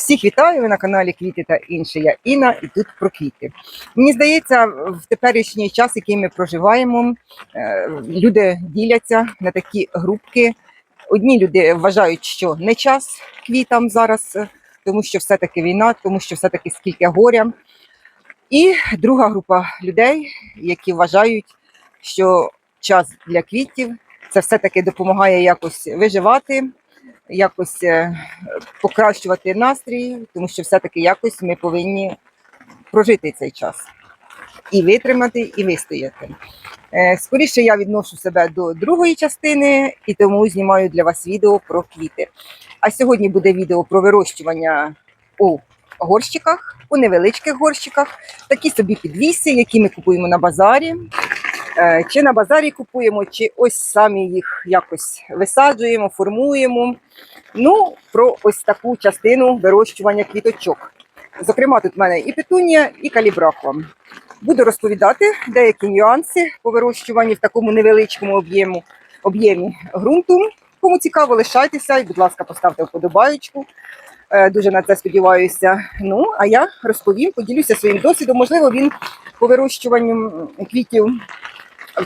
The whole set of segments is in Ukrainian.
Всіх вітаю ви на каналі Квіти та інше. Я Інна і тут про квіти. Мені здається, в теперішній час, який ми проживаємо, е, люди діляться на такі групки. Одні люди вважають, що не час квітам зараз, е, тому що все-таки війна, тому що все-таки скільки горя. І друга група людей, які вважають, що час для квітів це все-таки допомагає якось виживати, якось е, покращувати настрій, тому що все-таки якось ми повинні прожити цей час і витримати, і вистояти. Е, Скоріше я відношу себе до другої частини і тому знімаю для вас відео про квіти. А сьогодні буде відео про вирощування у горщиках, у невеличких горщиках, такі собі підвіси, які ми купуємо на базарі. Е, Чи на базарі купуємо, чи ось самі їх якось висаджуємо, формуємо. Ну, про ось таку частину вирощування квіточок. Зокрема, тут в мене і петунія, і калібрахва. Буду розповідати деякі нюанси по вирощуванні в такому невеличкому об'єму об'ємі ґрунту. Кому цікаво, лишайтеся і, будь ласка, поставте вподобаєчку. Е, Дуже на це сподіваюся. Ну, а я розповім, поділюся своїм досвідом. Можливо, він по вирощуванню квітів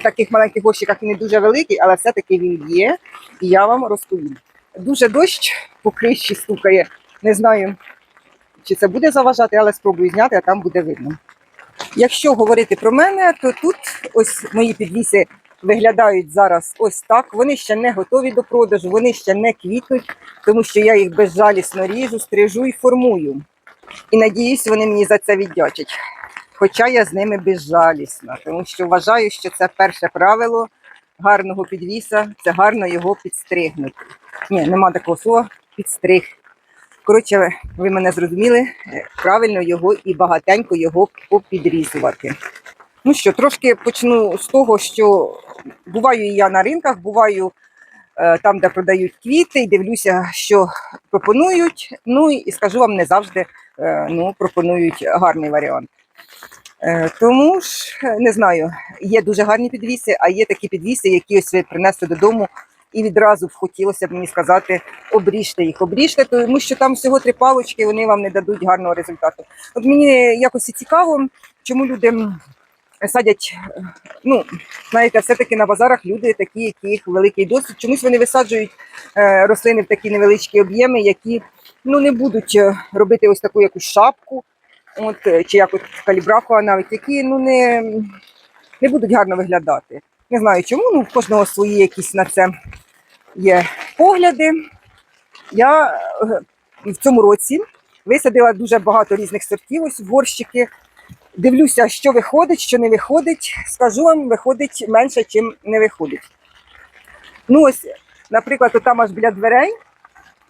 таких маленьких горщиках він не дуже великий, але все-таки він є, і я вам розповім. Дуже дощ по крищі стукає. Не знаю, чи це буде заважати, але спробую зняти, а там буде видно. Якщо говорити про мене, то тут ось мої підвіси виглядають зараз ось так. Вони ще не готові до продажу, вони ще не квітнуть, тому що я їх безжалісно ріжу, стрижу і формую. І надіюсь, вони мені за це віддячать. Хоча я з ними безжалісна, тому що вважаю, що це перше правило гарного підвіса це гарно його підстригнути. Ні, нема такого слова підстриг. Коротше, ви мене зрозуміли, е, правильно його і багатенько його попідрізувати. Ну що, трошки почну з того, що буваю і я на ринках, буваю е, там, де продають квіти, і дивлюся, що пропонують. Ну і скажу вам, не завжди е, ну, пропонують гарний варіант. Е, Тому ж е, не знаю, є дуже гарні підвіси, а є такі підвіси, які ось ви принесли додому, і відразу б хотілося б мені сказати, обріжте їх, обріжте, тому що там всього три палочки, вони вам не дадуть гарного результату. От мені якось і цікаво, чому люди садять, е, ну, знаєте, все-таки на базарах люди такі, яких великий досвід. Чомусь вони висаджують рослини в такі невеличкі об'єми, які ну, не будуть робити ось таку якусь шапку от, е, чи як от калібрахова навіть, які ну, не, не будуть гарно виглядати. Не знаю чому, ну в кожного свої якісь на це є погляди. Я е, в цьому році висадила дуже багато різних сортів ось в горщики. Дивлюся, що виходить, що не виходить. Скажу вам, виходить менше, чим не виходить. Ну ось, наприклад, там аж біля дверей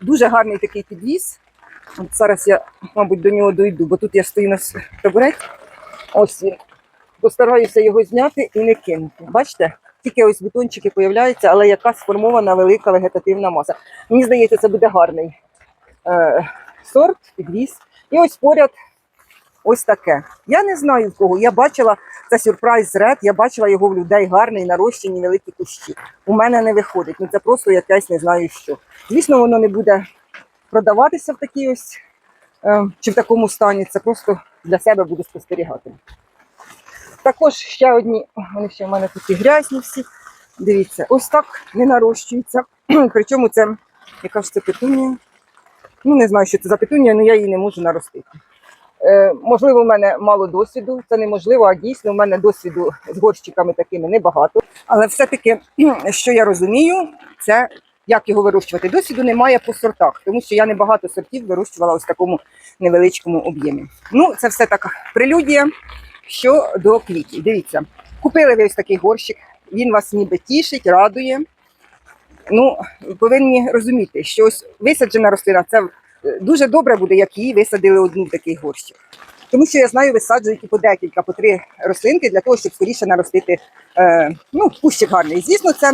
дуже гарний такий підвіз. Зараз я, мабуть, до нього дойду, бо тут я стою на табуреті. Ось він. Постараюся його зняти і не кинути. Бачите? Тільки ось бутончики появляються, але яка сформована велика вегетативна маса. Мені здається, це буде гарний е, сорт, підвіз. І ось поряд ось таке. Я не знаю в кого. Я бачила це сюрприз ред, я бачила його в людей гарний, нарощені великі кущі. У мене не виходить. Ну це просто якесь не знаю що. Звісно, воно не буде продаватися в такій ось е, чи в такому стані. Це просто для себе буду спостерігати. Також ще одні, вони ще в мене тут і грязні всі. Дивіться, ось так не нарощується. Причому це, яка ж це петунія? Ну, не знаю, що це за петунія, але я її не можу наростити. Е, можливо, в мене мало досвіду, це неможливо, а дійсно в мене досвіду з горщиками такими небагато. Але все-таки, що я розумію, це як його вирощувати. Досвіду немає по сортах, тому що я небагато сортів вирощувала ось в такому невеличкому об'ємі. Ну, це все така прелюдія щодо квітів. Дивіться, купили ви ось такий горщик, він вас ніби тішить, радує. Ну, повинні розуміти, що ось висаджена рослина це дуже добре буде, як її висадили одну в такий горщик. Тому що я знаю, висаджують і по декілька, по три рослинки для того, щоб скоріше наростити е, ну, кущик гарний. Звісно, це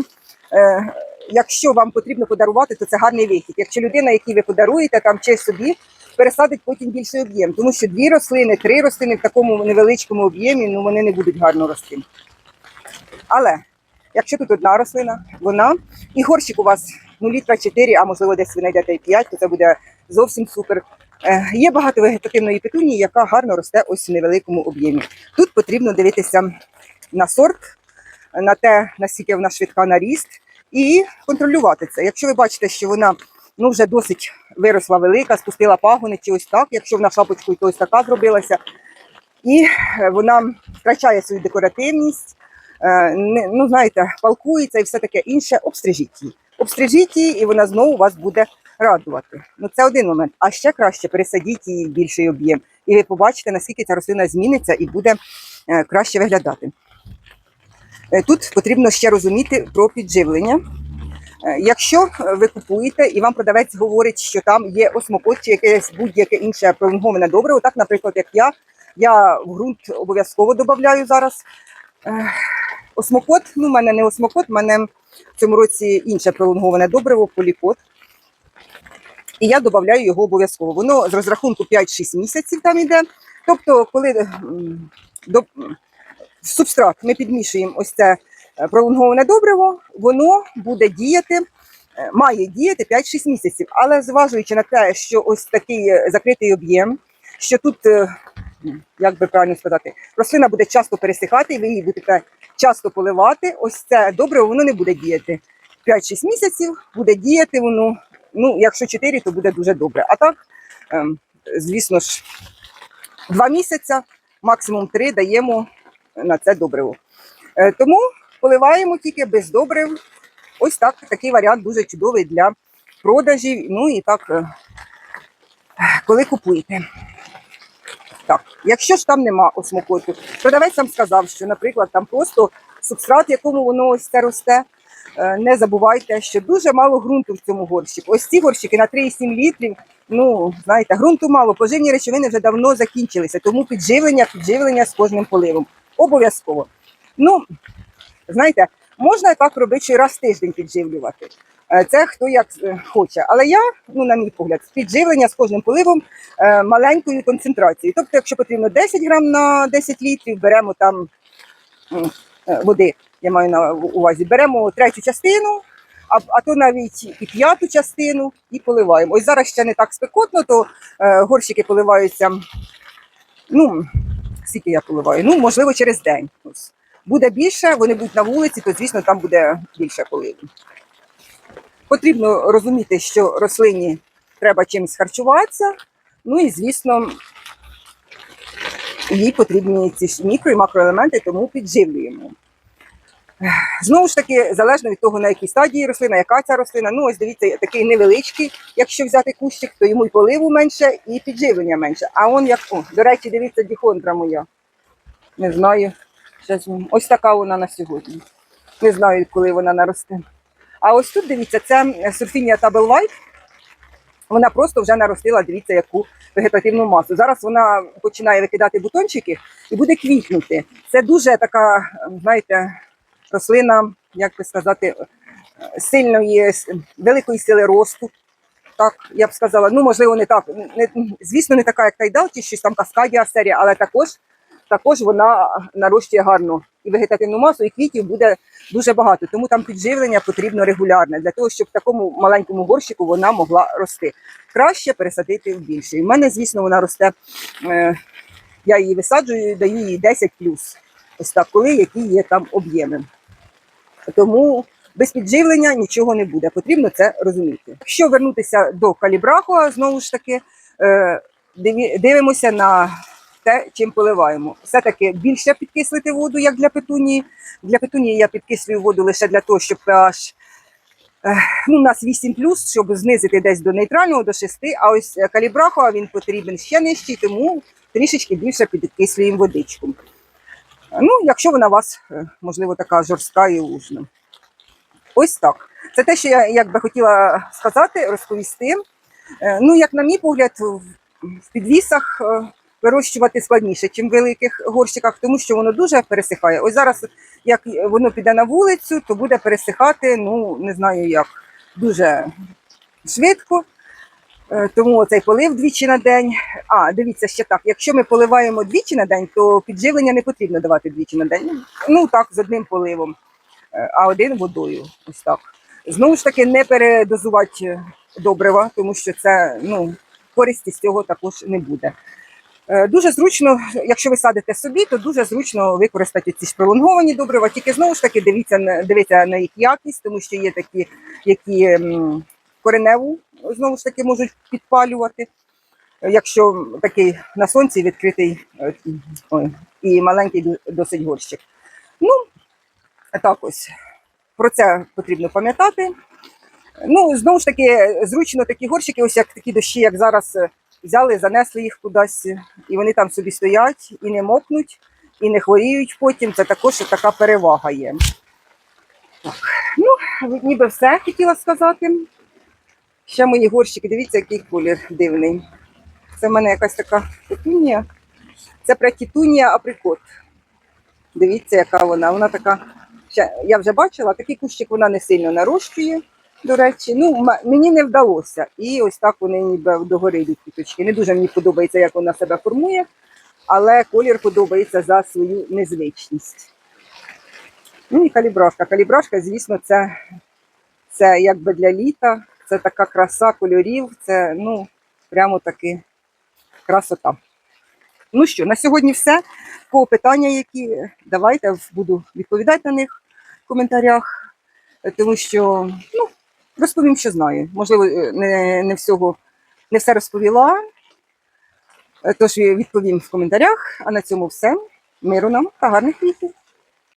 е, якщо вам потрібно подарувати, то це гарний вихід. Якщо людина, якій ви подаруєте, там чи собі пересадить потім більший об'єм, тому що дві рослини, три рослини в такому невеличкому об'ємі, ну вони не будуть гарно рости. Але якщо тут одна рослина, вона і горщик у вас ну, літра 4, а можливо десь ви знайдете і 5, то це буде зовсім супер. Е, Є багато вегетативної петунії, яка гарно росте ось в невеликому об'ємі. Тут потрібно дивитися на сорт, на те, наскільки вона швидка на ріст, і контролювати це. Якщо ви бачите, що вона ну, вже досить виросла велика, спустила пагони чи ось так, якщо вона шапочкою, то ось така зробилася, і е, вона втрачає свою декоративність, е, ну, знаєте, палкується і все таке інше, обстрижіть її. Обстрижіть її, і вона знову вас буде радувати. Ну, це один момент. А ще краще пересадіть її в більший об'єм. І ви побачите, наскільки ця рослина зміниться і буде е, краще виглядати. Е, Тут потрібно ще розуміти про підживлення. Е, Якщо е, ви купуєте і вам продавець говорить, що там є осмокот чи якесь будь-яке інше пролонговане добриво, так, наприклад, як я, я в ґрунт обов'язково додаю зараз. Осмокот, ну, в мене не осмокот, в мене в цьому році інше пролонговане добриво, полікот. І я додаю його обов'язково. Воно з розрахунку 5-6 місяців там іде. Тобто, коли до, субстрат ми підмішуємо ось це е, пролонговане добриво, воно буде діяти, е, має діяти 5-6 місяців. Але зважуючи на те, що ось такий е, закритий об'єм, що тут, як би правильно сказати, рослина буде часто пересихати, і ви її будете часто поливати. Ось це добриво воно не буде діяти 5-6 місяців, буде діяти воно. Ну, якщо 4, то буде дуже добре. А так, ем, звісно ж, 2 місяця, максимум 3 даємо на це добриво. Е, Тому поливаємо тільки без добрив. Ось так, такий варіант дуже чудовий для продажів. Ну і так, е, коли купуєте. Так, якщо ж там нема осмокоту, продавець вам сказав, що, наприклад, там просто субстрат, якому воно ось це росте. Е, Не забувайте, що дуже мало ґрунту в цьому горщику. Ось ці горщики на 3,7 літрів. Ну, знаєте, ґрунту мало, поживні речовини вже давно закінчилися, тому підживлення, підживлення з кожним поливом. Обов'язково. Ну, знаєте, можна так робити, що раз в тиждень підживлювати. Е, Це хто як е, хоче. Але я, ну, на мій погляд, підживлення з кожним поливом е, маленькою концентрацією. Тобто, якщо потрібно 10 грам на 10 літрів, беремо там води, я маю на увазі, беремо третю частину, а, а то навіть і п'яту частину і поливаємо. Ось зараз ще не так спекотно, то е, горщики поливаються. Ну, скільки я поливаю? Ну, можливо, через день. Ось. Буде більше, вони будуть на вулиці, то звісно там буде більше поливу. Потрібно розуміти, що рослині треба чимось харчуватися. Ну і звісно, їй потрібні ці мікро і макроелементи, тому підживлюємо. Знову ж таки, залежно від того, на якій стадії рослина, яка ця рослина. Ну, ось дивіться, такий невеличкий, якщо взяти кущик, то йому і поливу менше, і підживлення менше. А он як, о, до речі, дивіться, діхондра моя. Не знаю. Ось така вона на сьогодні. Не знаю, коли вона наросте. А ось тут, дивіться, це сурфінія Табел White. Вона просто вже наростила, дивіться, яку вегетативну масу. Зараз вона починає викидати бутончики і буде квітнути. Це дуже така, знаєте, рослина, як би сказати, сильної, великої сили росту. Так, я б сказала, ну можливо, не так. Не, звісно, не така, як Тайдал, щось там Каскадія серія, але також, також вона нарощує гарно і вегетативну масу, і квітів буде дуже багато. Тому там підживлення потрібно регулярне для того, щоб в такому маленькому горщику вона могла рости. Краще пересадити в більший. У мене, звісно, вона росте. Е, я її висаджую, даю їй 10 Ось так, коли які є там об'єми. Тому без підживлення нічого не буде. Потрібно це розуміти. Якщо вернутися до калібраху, знову ж таки, е, дивимося на те, чим поливаємо. Все-таки більше підкислити воду, як для петунії. Для петунії я підкислюю воду лише для того, щоб pH е, ну, у нас 8 щоб знизити десь до нейтрального, до 6, а ось калібраху він потрібен ще нижчий, тому трішечки більше підкислюємо водичку. Ну, якщо вона у вас, е, можливо, така жорстка і лужна. Ось так. Це те, що я як би хотіла сказати, розповісти. Е, Ну, як на мій погляд, в- підвісах е, вирощувати складніше, ніж в великих горщиках, тому що воно дуже пересихає. Ось зараз, як воно піде на вулицю, то буде пересихати, ну не знаю як, дуже швидко. Е, Тому цей полив двічі на день. А, дивіться ще так. Якщо ми поливаємо двічі на день, то підживлення не потрібно давати двічі на день. Ну так, з одним поливом, Е, а один водою. Ось так. Знову ж таки, не передозувати добрива, тому що це ну, користі з цього також не буде. Е, Дуже зручно, якщо ви садите собі, то дуже зручно використати ці ж пролонговані добрива. Тільки знову ж таки дивіться дивіться на їх якість, тому що є такі, які кореневу знову ж таки можуть підпалювати. Якщо такий на сонці відкритий е, ой, і маленький досить горщик. Ну, так ось. Про це потрібно пам'ятати. Ну, знову ж таки, зручно такі горщики, ось як такі дощі, як зараз е, взяли, занесли їх кудись, і вони там собі стоять і не мокнуть, і не хворіють потім. Це також така перевага є. Так, ну, ніби все хотіла сказати. Ще мої горщики, дивіться, який колір дивний. Це в мене якась така петунія. Це претітунія априкот. Дивіться, яка вона. Вона така. Я вже бачила, такий кущик вона не сильно нарощує, до речі. Ну, мені не вдалося. І ось так вони ніби догори йдуть квіточки. Не дуже мені подобається, як вона себе формує, але колір подобається за свою незвичність. Ну і калібрашка. Калібрашка, звісно, це, це якби для літа. Це така краса кольорів, це ну, прямо таки красота. Ну що, на сьогодні все. Кого питання, які давайте буду відповідати на них в коментарях, тому що ну, розповім, що знаю. Можливо, е, не, не всього не все розповіла. Е, Тож відповім в коментарях. А на цьому все. Миру нам та гарних квітів.